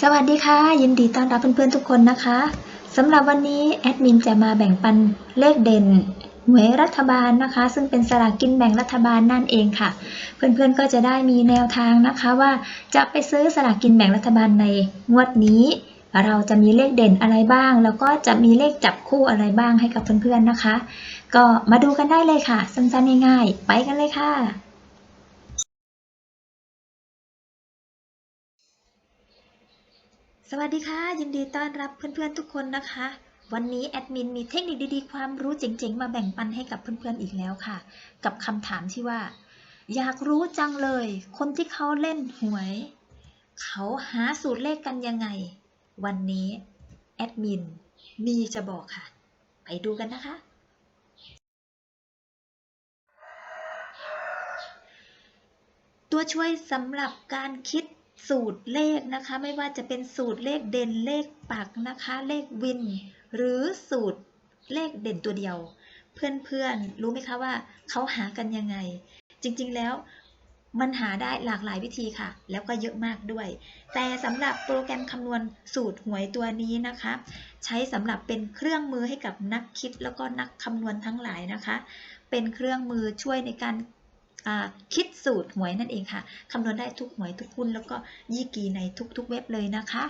สวัสดีค่ะ ยินดีต้อนรับเพื่อนๆทุกคนนะคะสำหรับวันนี้แอดมินจะมาแบ่งปันเลขเด่นหวยรัฐบาลนะคะ ซึ่งเป็นสลากกินแบ่งรัฐบาลนั่นเองค่ะ เพื่อนๆก็จะได้มีแนวทางนะคะว่าจะไปซื้อสลากกินแบ่งรัฐบาลในงวดนี้ เราจะมีเลขเด่นอะไรบ้าง แล้วก็จะมีเลขจับคู่อะไรบ้างให้กับเพื่อนๆนะคะ ก็มาดูกันได้เลยค่ะ สั้นๆง่ายๆไปกันเลยค่ะ สวัสดีค่ะ ยินดีต้อนรับเพื่อนๆทุกคนนะคะ วันนี้แอดมินมีเทคนิคดีๆ ความรู้เจ๋งๆ มาแบ่งปันให้กับเพื่อนๆอีกแล้วค่ะ กับคำถามที่ว่า อยากรู้จังเลย คนที่เขาเล่นหวย เขาหาสูตรเลขกันยังไง วันนี้แอดมินมีจะบอกค่ะ ไปดูกันนะคะ ตัวช่วยสำหรับการคิด สูตรเลขนะคะ ไม่ว่าจะเป็นสูตรเลขเด่นเลขปักนะคะ เลขวิน หรือสูตรเลขเด่นตัวเดียว เพื่อนๆรู้ไหมคะว่าเขาหากันยังไง จริงๆแล้วมันหาได้หลากหลายวิธีค่ะ แล้วก็เยอะมากด้วย แต่สำหรับโปรแกรมคำนวณสูตรหวยตัวนี้นะคะ ใช้สำหรับเป็นเครื่องมือให้กับนักคิดแล้วก็นักคำนวณทั้งหลายนะคะ เป็นเครื่องมือช่วยในการ คิดสูตรหวยนั่นเองค่ะคำนวณได้ทุกหวยทุกหุ้นแล้วก็ยี่กีในทุกๆเว็บเลยนะคะ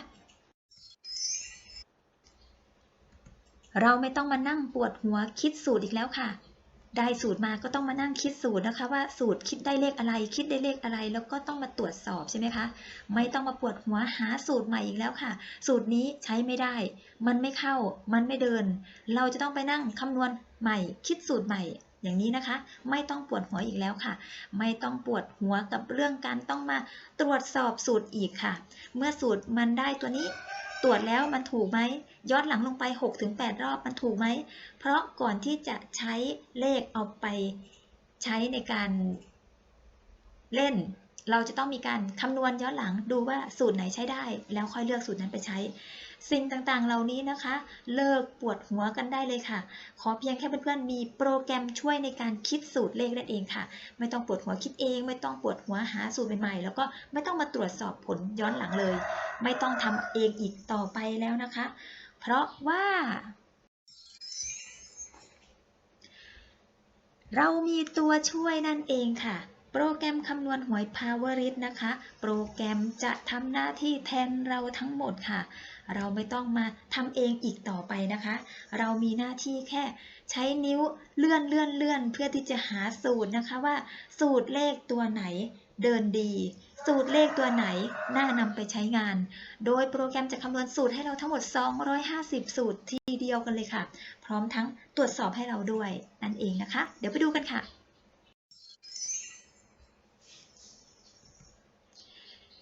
เราไม่ต้องมานั่งปวดหัวคิดสูตรอีกแล้วค่ะ ได้สูตรมาก็ต้องมานั่งคิดสูตรนะคะ ว่าสูตรคิดได้เลขอะไร คิดได้เลขอะไร แล้วก็ต้องมาตรวจสอบใช่ไหมคะ ไม่ต้องมาปวดหัวหาสูตรใหม่อีกแล้วค่ะ สูตรนี้ใช้ไม่ได้ มันไม่เข้า มันไม่เดิน เราจะต้องไปนั่งคำนวณใหม่ คิดสูตรใหม่ อย่างนี้นะคะ ไม่ต้องปวดหัวอีกแล้วค่ะ ไม่ต้องปวดหัวกับเรื่องการต้องมาตรวจสอบสูตรอีกค่ะ เมื่อสูตรมันได้ตัวนี้ ตรวจแล้วมันถูกไหมย้อนหลังลงไป 6-8 รอบมันถูกไหม เพราะก่อนที่จะใช้เลขเอาไปใช้ในการเล่นเราจะต้องมีการคำนวณย้อนหลังดูว่าสูตรไหนใช้ได้ แล้วค่อยเลือกสูตรนั้นไปใช้ สิ่งต่างๆ เหล่านี้นะคะ เลิกปวดหัวกันได้เลยค่ะ ขอเพียงแค่เพื่อนๆมีโปรแกรมช่วยในการคิดสูตรเลขนั่นเองค่ะ ไม่ต้องปวดหัวคิดเอง ไม่ต้องปวดหัวหาสูตรใหม่ๆ แล้วก็ไม่ต้องมาตรวจสอบผลย้อนหลังเลย ไม่ต้องทำเองอีกต่อไปแล้วนะคะ เพราะว่าเรามีตัวช่วยนั่นเองค่ะ โปรแกรมคำนวณหวย Powerit นะคะ โปรแกรมจะทำหน้าที่แทนเราทั้งหมดค่ะ เราไม่ต้องมาทำเองอีกต่อไปนะคะ เรามีหน้าที่แค่ใช้นิ้วเลื่อนเลื่อนเลื่อนเพื่อที่จะหาสูตรนะคะว่า สูตรเลขตัวไหนเดินดี สูตรเลขตัวไหนน่านำไปใช้งาน โดยโปรแกรมจะคำนวณสูตรให้เราทั้งหมด 250 สูตรทีเดียวกันเลยค่ะ พร้อมทั้งตรวจสอบให้เราด้วยนั่นเองนะคะ เดี๋ยวไปดูกันค่ะ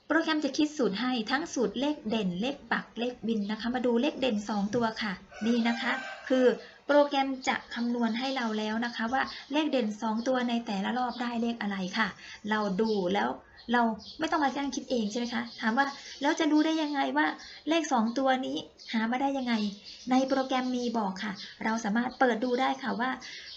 โปรแกรมจะคิดสูตรให้ทั้งสูตรเลขเด่น เลขปักเลขบินนะคะ มาดูเลขเด่น 2 ตัวค่ะ นี่นะคะ คือโปรแกรมจะคำนวณให้เราแล้วนะคะ ว่าเลขเด่น 2 ตัวในแต่ละรอบได้เลขอะไรค่ะ เราดูแล้วเราไม่ต้องมาจ้างคิดเองใช่ไหมคะ ถามว่าแล้วจะรู้ได้ยังไงว่าเลข 2 ตัวนี้หามาได้ยังไง ในโปรแกรมมีบอกค่ะ เราสามารถเปิดดูได้ค่ะว่า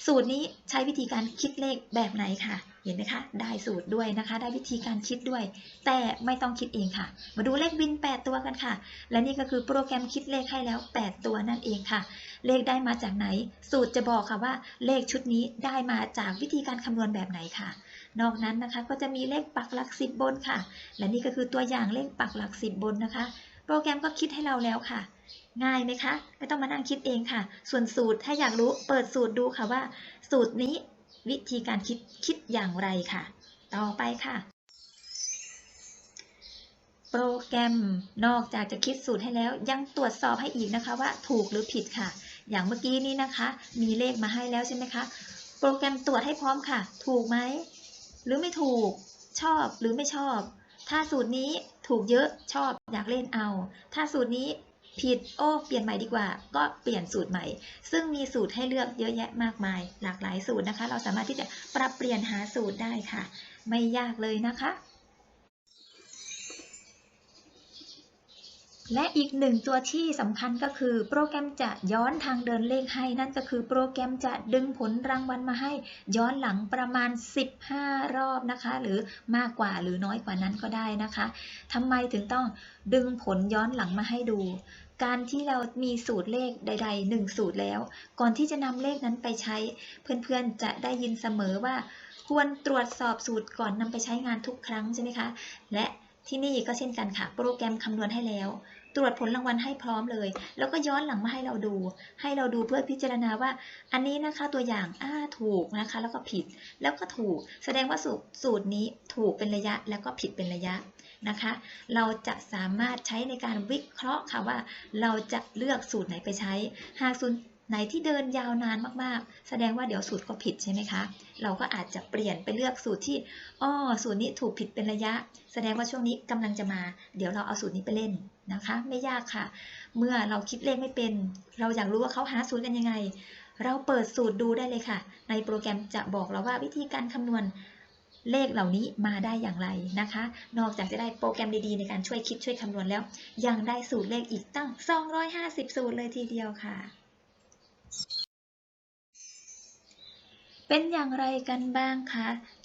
สูตรนี้ใช้วิธีการคิดเลขแบบไหนค่ะ เห็นไหมคะ ได้สูตรด้วยนะคะ ได้วิธีการคิดด้วย แต่ไม่ต้องคิดเองค่ะ มาดูเลขบิน 8 ตัวกันค่ะ และนี่ก็คือโปรแกรมคิดเลขให้แล้ว 8 ตัวนั่นเองค่ะ เลขได้มาจากไหน สูตรจะบอกค่ะว่า เลขชุดนี้ได้มาจากวิธีการคำนวณแบบไหนค่ะ นอกนั้นนะคะก็จะมีเลขปักหลักสิบบนค่ะ และนี่ก็คือตัวอย่างเลขปักหลักสิบบนนะคะ โปรแกรมก็คิดให้เราแล้วค่ะง่ายไหมคะ ไม่ต้องมานั่งคิดเองค่ะ ส่วนสูตรถ้าอยากรู้เปิดสูตรดูค่ะว่า สูตรนี้ วิธีการคิดคิดอย่างไรค่ะ ต่อไปค่ะ โปรแกรมนอกจากจะคิดสูตรให้แล้วยังตรวจสอบให้อีกนะคะว่าถูกหรือผิดค่ะ อย่างเมื่อกี้นี้นะคะ มีเลขมาให้แล้วใช่ไหมคะโปรแกรมตรวจให้พร้อมค่ะ ถูกไหม หรือไม่ถูก ชอบหรือไม่ชอบ ถ้าสูตรนี้ถูกเยอะชอบอยากเล่นเอา ถ้าสูตรนี้ ผิด โอ้ เปลี่ยนใหม่ดีกว่า ก็เปลี่ยนสูตรใหม่ ซึ่งมีสูตรให้เลือกเยอะแยะมากมาย หลากหลายสูตรนะคะ เราสามารถที่จะปรับเปลี่ยนหาสูตรได้ค่ะ ไม่ยากเลยนะคะ และอีกหนึ่งตัวที่สำคัญก็คือ โปรแกรมจะย้อนทางเดินเลขให้ นั่นก็คือโปรแกรมจะดึงผลรางวัลมาให้ ย้อนหลังประมาณ 15 รอบนะคะ หรือมากกว่าหรือน้อยกว่านั้นก็ได้นะคะทำไมถึงต้องดึงผลย้อนหลังมาให้ดู การที่เรามีสูตรเลขใดๆหนึ่งสูตรแล้ว ก่อนที่จะนำเลขนั้นไปใช้ เพื่อนๆจะได้ยินเสมอว่า ควรตรวจสอบสูตรก่อนนำไปใช้งานทุกครั้งใช่ไหมคะ และที่นี่ก็เช่นกันค่ะ โปรแกรมคำนวณให้แล้ว ตรวจผลรางวัลให้พร้อมเลย แล้วก็ย้อนหลังมาให้เราดู ให้เราดูเพื่อพิจารณาว่า อันนี้นะคะตัวอย่างอ้าถูกนะคะ แล้วก็ผิด แล้วก็ถูก แสดงว่าสูตรสูตรนี้ถูกเป็นระยะ แล้วก็ผิดเป็นระยะ นะคะ เราจะสามารถใช้ในการวิเคราะห์ค่ะว่าเราจะเลือกสูตรไหนไปใช้ หากสูตรไหนที่เดินยาวนานมากๆ แสดงว่าเดี๋ยวสูตรก็ผิดใช่ไหมคะ เราก็อาจจะเปลี่ยนไปเลือกสูตรที่อ้อสูตรนี้ถูกผิดเป็นระยะ แสดงว่าช่วงนี้กำลังจะมา เดี๋ยวเราเอาสูตรนี้ไปเล่นนะคะ ไม่ยากค่ะ เมื่อเราคิดเลขไม่เป็น เราอยากรู้ว่าเขาหาสูตรกันยังไง เราเปิดสูตรดูได้เลยค่ะ ในโปรแกรมจะบอกเราว่าวิธีการคำนวณ เลขเหล่านี้มาได้อย่างไรนะคะ นอกจากจะได้โปรแกรมดีๆ ในการช่วยคิดช่วยคำนวณแล้ว ยังได้สูตรเลขอีกตั้ง 250 สูตรเลยทีเดียวค่ะ เป็นอย่างไรกันบ้างคะ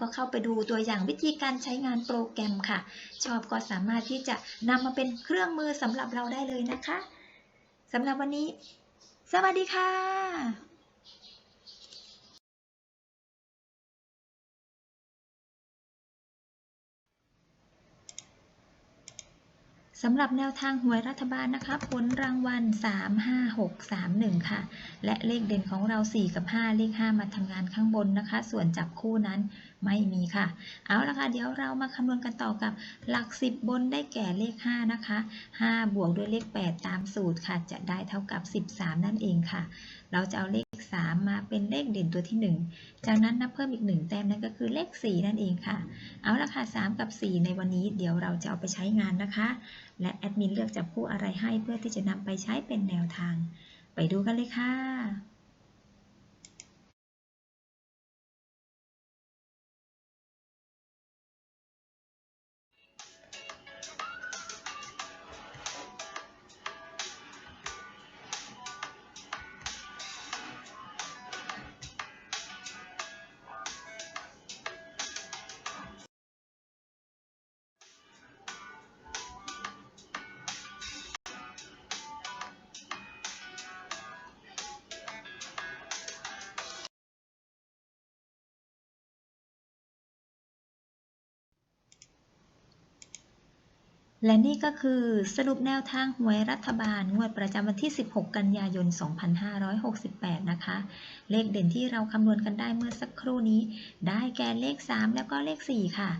ก็เข้าไปดูตัวอย่างวิธีการใช้งานโปรแกรมค่ะ ชอบก็สามารถที่จะนำมาเป็นเครื่องมือสำหรับเราได้เลยนะคะสำหรับวันนี้ สวัสดีค่ะ สำหรับแนวทางหวยรัฐบาลนะคะผลรางวัล 3 5 6 3 1 ค่ะ และเลขเด่นของเรา 4 กับ 5 เลข 5 มาทำงานข้างบนนะคะ ส่วนจับคู่นั้นไม่มีค่ะ เอาละค่ะ เดี๋ยวเรามาคำนวณกันต่อกับหลัก 10 บนได้แก่เลข 5 นะคะ 5 บวกด้วยเลข 8 ตามสูตรค่ะ จะได้เท่ากับ 13 นั่นเองค่ะ เราจะเอาเลข 3 มาเป็นเลขเด่นตัวที่ 1 จากนั้นนับเพิ่มอีก 1 แต้มนั่นก็คือเลข 4 นั่นเองค่ะ เอาละค่ะ 3 กับ 4 ในวันนี้เดี๋ยวเราจะเอาไปใช้งานนะคะ และแอดมินเลือกจับคู่อะไรให้เพื่อที่จะนำไปใช้เป็นแนวทาง ไปดูกันเลยค่ะ และนี่ก็คือสรุปแนวทางหวยรัฐบาลงวดประจำวันที่ 16 กันยายน 2568 นะคะ เลขเด่นที่เราคำนวณกันได้เมื่อสักครู่นี้ ได้แก่เลข 3 แล้วก็เลข 4 ค่ะ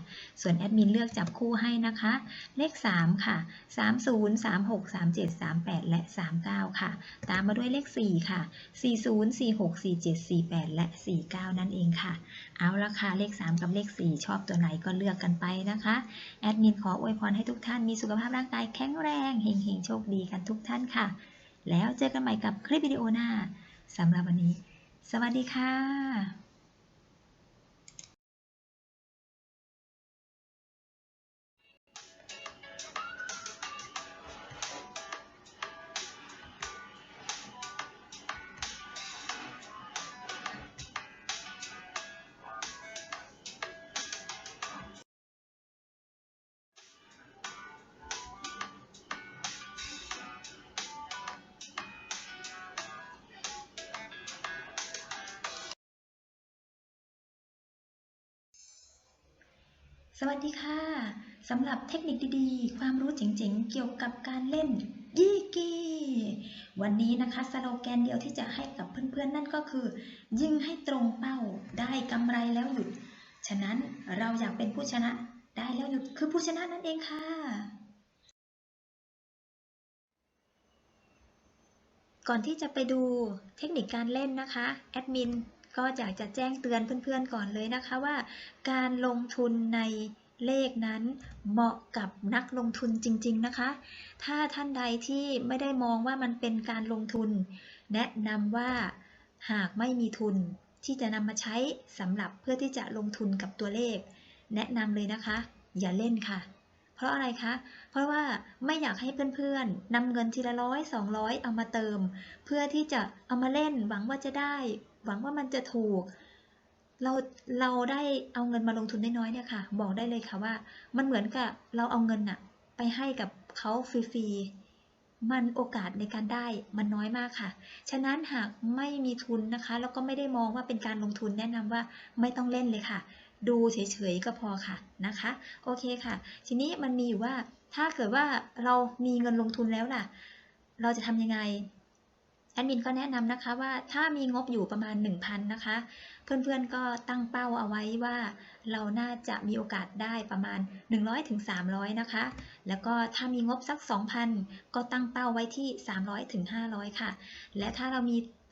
ส่วนแอดมินเลือกจับคู่ให้นะคะ เลข 3 ค่ะ 30 36 37 38 และ 39 ค่ะ ตามมาด้วยเลข 4 ค่ะ 40 46 47 48 และ 49 นั่นเองค่ะ เอาละค่ะ เลข 3 กับเลข 4 ชอบตัวไหนก็เลือกกันไปนะคะ แอดมินขออวยพรให้ทุกท่านมีสุขภาพร่างกายแข็งแรงเฮงๆ โชคดีกันทุกท่านค่ะ แล้วเจอกันใหม่กับคลิปวิดีโอหน้าสำหรับวันนี้ สวัสดีค่ะ สวัสดีค่ะ สำหรับเทคนิคดีๆ ความรู้เจ๋งๆ เกี่ยวกับการเล่นยี่กีวันนี้นะคะสโลแกนเดียวที่จะให้กับเพื่อนๆ นั่นก็คือ ยิงให้ตรงเป้าได้กำไรแล้วหยุด ฉะนั้นเราอยากเป็นผู้ชนะได้แล้วหยุดคือผู้ชนะนั่นเองค่ะ ก่อนที่จะไปดูเทคนิคการเล่นนะคะแอดมิน ก็อยากจะแจ้งเตือนเพื่อนๆก่อนเลยนะคะว่า การลงทุนในเลขนั้นเหมาะกับนักลงทุนจริง ๆนะคะ ถ้าท่านใดที่ไม่ได้มองว่ามันเป็นการลงทุน แนะนำว่าหากไม่มีทุนที่จะนำมาใช้สำหรับเพื่อที่จะลงทุนกับตัวเลข แนะนำเลยนะคะ อย่าเล่นค่ะ เพราะอะไรคะ เพราะว่าไม่อยากให้เพื่อนๆนำเงินทีละร้อยสองร้อยเอามาเติม เพื่อที่จะเอามาเล่นหวังว่าจะได้ หวังว่ามันจะถูก เราเราได้เอาเงินมาลงทุนน้อยๆเนี่ยค่ะ บอกได้เลยค่ะว่า มันเหมือนกับเราเอาเงินอะไปให้กับเขาฟรีๆ มันโอกาสในการได้มันน้อยมากค่ะ ฉะนั้นหากไม่มีทุนนะคะ แล้วก็ไม่ได้มองว่าเป็นการลงทุนแนะนำว่าไม่ต้องเล่นเลยค่ะ ดูเฉยๆก็พอค่ะนะคะ โอเคค่ะ ทีนี้มันมีอยู่ว่าถ้าเกิดว่าเรามีเงินลงทุนแล้วล่ะ เราจะทำยังไง ดมินก็แนะนำนะคะว่าถ้ามีงบอยู่ประมาณ 1,000นะคะ เพื่อนๆก็ตั้งเป้าเอาไว้ว่า เราน่าจะมีโอกาสได้ประมาณ 100ถึงนะคะ แล้วก็ถ้ามีงบสัก 2,000 ก็ตั้งเป้าไว้ที่ 300ถึง500 ค่ะ และถ้าเรามี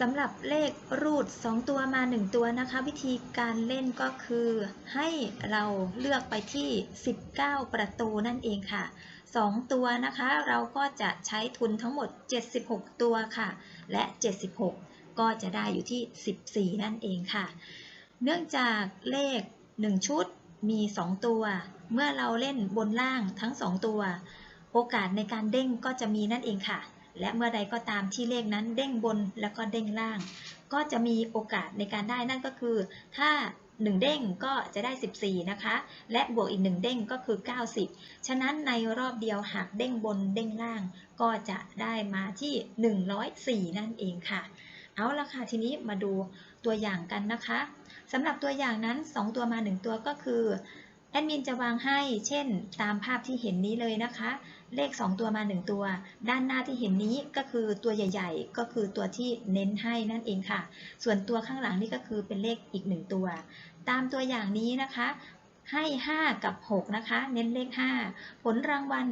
สำหรับเลขรูด 2 ตัวมา 1 ตัวนะคะ วิธีการเล่นก็คือ ให้เราเลือกไปที่ 19 ประตูนั่นเองค่ะ 2 ตัวนะคะ เราก็จะใช้ทุนทั้งหมด 76 ตัวค่ะ และ 76 ก็จะได้อยู่ที่ 14 นั่นเองค่ะ เนื่องจากเลข 1 ชุดมี 2 ตัว เมื่อเราเล่นบนล่างทั้ง 2 ตัว โอกาสในการเด้งก็จะมีนั่นเองค่ะ และเมื่อใดก็ตามที่เลขนั้นเด้งบนแล้วก็เด้งล่าง ก็จะมีโอกาสในการได้นั่นก็คือ ถ้า 1 เด้งก็จะได้ 14 นะคะ และบวกอีก 1 เด้งก็คือ 90 ฉะนั้นในรอบเดียวหากเด้งบนเด้งล่าง ก็จะได้มาที่ 104 นั่นเองค่ะ เอาละค่ะทีนี้มาดูตัวอย่างกันนะคะสำหรับตัวอย่างนั้น 2 ตัวมา 1 ตัวก็คือแอดมินจะวางให้ เช่น ตามภาพที่เห็นนี้เลยนะคะ เลข 2 ตัวมา 1 ตัว ด้านหน้าที่เห็นนี้ก็คือตัวใหญ่ ๆ ก็คือตัวที่เน้นให้นั่นเองค่ะ ส่วนตัวข้างหลังนี่ก็คือเป็นเลขอีก 1 ตัว ตามตัวอย่างนี้นะคะให้ 5 กับ 6 นะคะ เน้นเลข 5 ผลรางวัล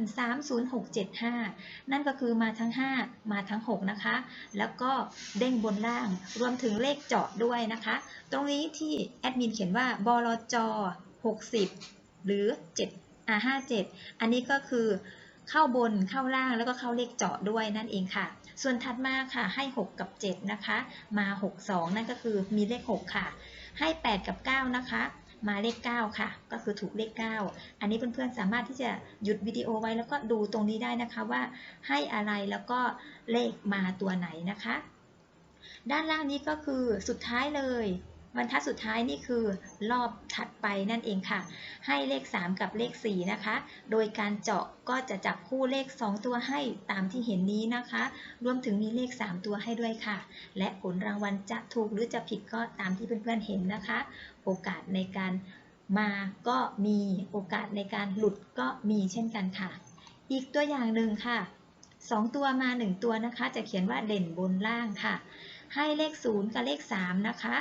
30675 นั่นก็คือมาทั้ง 5 มาทั้ง 6 นะคะ แล้วก็เด้งบนล่าง รวมถึงเลขเจาะด้วยนะคะ ตรงนี้ที่แอดมินเขียนว่าบลจ60 หรือ7อ่า57 อันนี้ก็คือ เข้าบนเข้าล่างแล้วก็เข้าเลขเจาะด้วยนั่นเองค่ะ ส่วนถัดมาค่ะให้ 6 กับ 7 นะคะ มา 62 นั่นก็คือมีเลข 6 ค่ะ ให้ 8 กับ 9 นะคะมาเลข 9 ค่ะ ก็คือถูกเลข 9 อันนี้เพื่อนๆสามารถที่จะหยุดวิดีโอไว้แล้วก็ดูตรงนี้ได้นะคะว่าให้อะไรแล้วก็เลขมาตัวไหนนะคะ ด้านล่างนี้ก็คือสุดท้ายเลย บรรทัดสุดท้ายนี่คือรอบถัดไปนั่นเองค่ะ ให้เลข 3 กับเลข 4 นะคะ โดยการเจาะก็จะจับคู่เลข 2 ตัวให้ตามที่เห็นนี้นะคะ รวมถึงมีเลข 3 ตัวให้ด้วยค่ะ และผลรางวัลจะถูกหรือจะผิดก็ตามที่เพื่อนๆเห็นนะคะ โอกาสในการมาก็มีโอกาสในการหลุดก็มีเช่นกันค่ะ อีกตัวอย่างหนึ่งค่ะ 2 ตัวมา 1 ตัวนะคะ จะเขียนว่าเด่นบนล่างค่ะ ให้เลข 0 กับเลข 3 นะคะ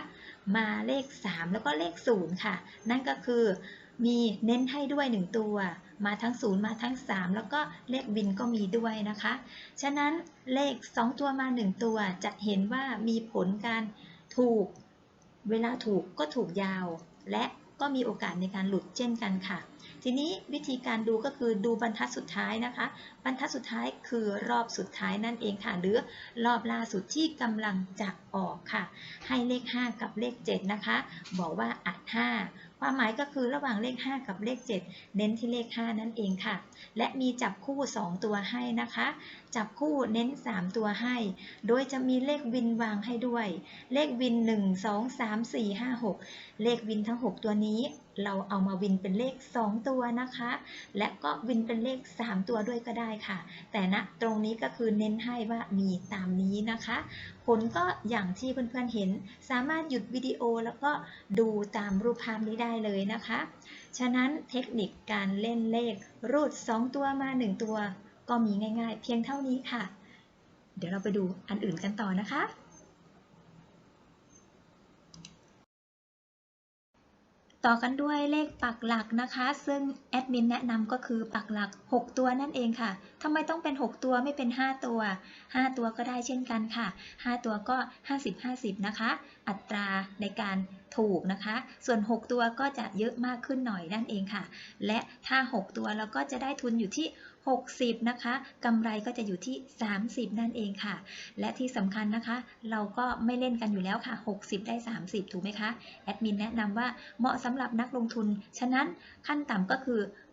มาเลข 3 แล้วก็เลข 0 ค่ะ นั่นก็คือมีเน้นให้ด้วย 1 ตัว มาทั้ง 0 มาทั้ง 3 แล้วก็เลขวินก็มีด้วยนะคะ ฉะนั้นเลข 2 ตัวมา 1 ตัวจะเห็นว่ามีผลการถูก เวลาถูกก็ถูกยาวและ ก็มีโอกาสในการหลุดเช่นกันค่ะ ทีนี้วิธีการดูก็คือดูบรรทัดสุดท้ายนะคะ บรรทัดสุดท้ายคือรอบสุดท้ายนั่นเองค่ะ หรือรอบล่าสุดที่กำลังจะออกค่ะ ให้เลข 5 กับเลข 7 นะคะ บอกว่าอัด5 ความหมายก็คือระหว่างเลข 5 กับเลข 7 เน้นที่เลข 5 นั่นเองค่ะ และมีจับคู่ 2 ตัวให้นะคะ จับคู่เน้น 3 ตัวให้ โดยจะมีเลขวินวางให้ด้วย เลขวิน 1 2 3 4 5 6 เลขวินทั้ง 6 ตัวนี้ เราเอามาวินเป็นเลข 2 ตัวนะคะ และก็วินเป็นเลข 3 ตัวด้วยก็ได้ค่ะ แต่ณตรงนี้ก็คือเน้นให้ว่ามีตามนี้นะคะ ผลก็อย่างที่เพื่อนๆเห็น สามารถหยุดวิดีโอแล้วก็ดูตามรูปภาพนี้ได้เลยนะคะ ฉะนั้นเทคนิคการเล่นเลขรูด 2 ตัวมา 1 ตัว ก็มีง่าย ๆ เพียงเท่านี้ค่ะ เดี๋ยวเราไปดูอันอื่นกันต่อนะคะ ต่อกันด้วยเลขปักหลักนะคะ ซึ่งแอดมินแนะนำก็คือปักหลัก 6 ตัวนั่นเองค่ะทำไมต้องเป็น 6 ตัวไม่เป็น 5 ตัว 5 ตัวก็ได้เช่นกันค่ะ 5 ตัวก็ 50-50 นะคะ อัตราในการ ถูกนะคะ ส่วน 6 ตัวก็จะเยอะมากขึ้นหน่อยนั่นเองค่ะ และถ้า 6 ตัวเราก็จะได้ทุนอยู่ที่ 60 นะคะกำไรก็จะอยู่ที่ 30 นั่นเองค่ะ และที่สำคัญนะคะ เราก็ไม่เล่นกันอยู่แล้วค่ะ 60 ได้ 30 ถูกไหมคะ แอดมินแนะนำว่าเหมาะสำหรับนักลงทุน ฉะนั้นขั้นต่ำก็คือ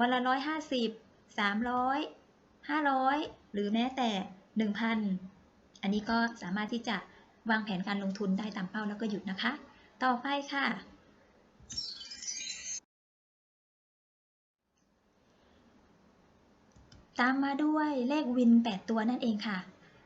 วันละร้อยห้าสิบสามร้อยห้าร้อยหรือแม้แต่หนึ่งพันอันนี้ก็สามารถที่จะวางแผนการลงทุนได้ตามเป้าแล้วก็หยุดนะคะ ต่อไปค่ะ ตามมาด้วยเลขวิน 8 ตัวนั่นเองค่ะ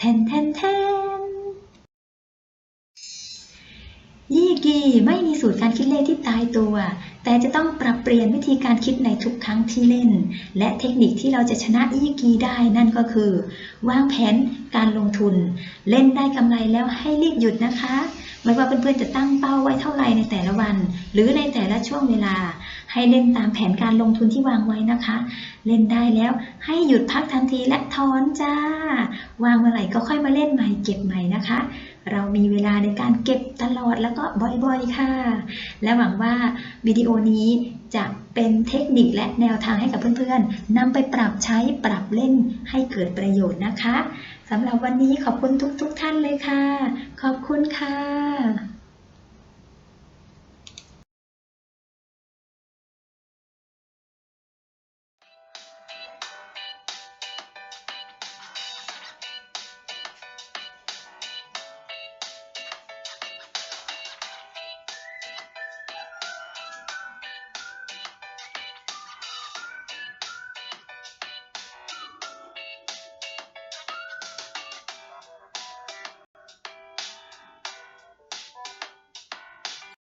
แทนแทนแทนยี่กีไม่มีสูตรการคิดเลขที่ตายตัว แต่จะต้องปรับเปลี่ยนวิธีการคิดในทุกครั้งที่เล่น และเทคนิคที่เราจะชนะอีกีได้นั่นก็คือ วางแผนการลงทุน เล่นได้กำไรแล้วให้รีบหยุดนะคะ ไม่ว่าเพื่อนๆจะตั้งเป้าไว้เท่าไหร่ในแต่ละวัน หรือในแต่ละช่วงเวลา ให้เล่นตามแผนการลงทุนที่วางไว้นะคะ เล่นได้แล้วให้หยุดพักทันทีและถอนจ้า วางเมื่อไหร่ก็ค่อยมาเล่นใหม่เก็บใหม่นะคะ เรามีเวลาในการเก็บตลอดแล้วก็บ่อยๆค่ะ และหวังว่าวิดีโอนี้จะ เป็นเทคนิคและแนวทางให้กับเพื่อนๆนำไปปรับใช้ปรับเล่นให้เกิดประโยชน์นะคะสำหรับวันนี้ขอบคุณทุกๆท่านเลยค่ะ ขอบคุณค่ะ